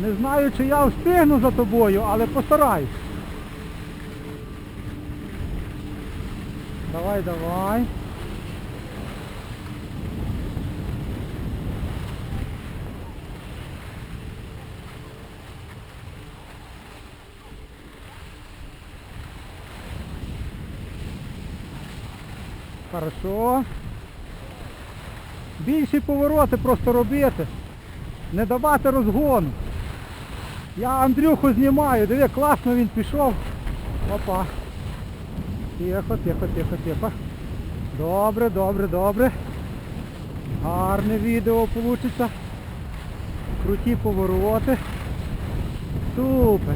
Не знаю, чи я встигну за тобою, але постараюсь. Давай, давай. Хорошо. Більші повороти просто робити. Не давати розгону. Я Андрюху знімаю, диви, класно він пішов. Опа. Тихо, тихо, тихо, тихо. Добре, добре, добре. Гарне відео вийде. Круті повороти. Супер.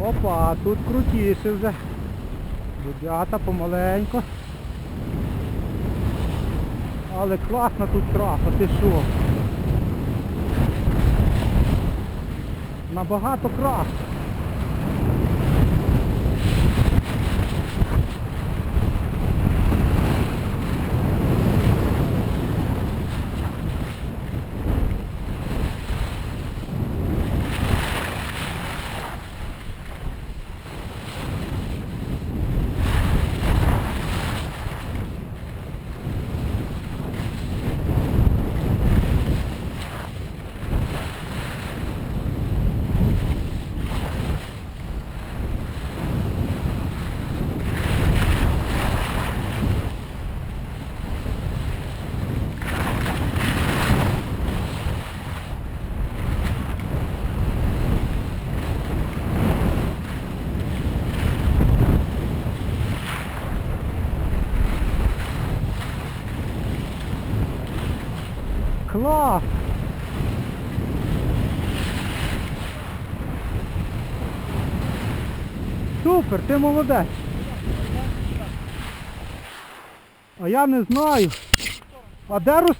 Опа, тут крутіше вже. Ребята, помаленько. Але класна тут траса, ти що? Набагато краще. Клас! Супер, ти молодець. А я не знаю. А де Руслан?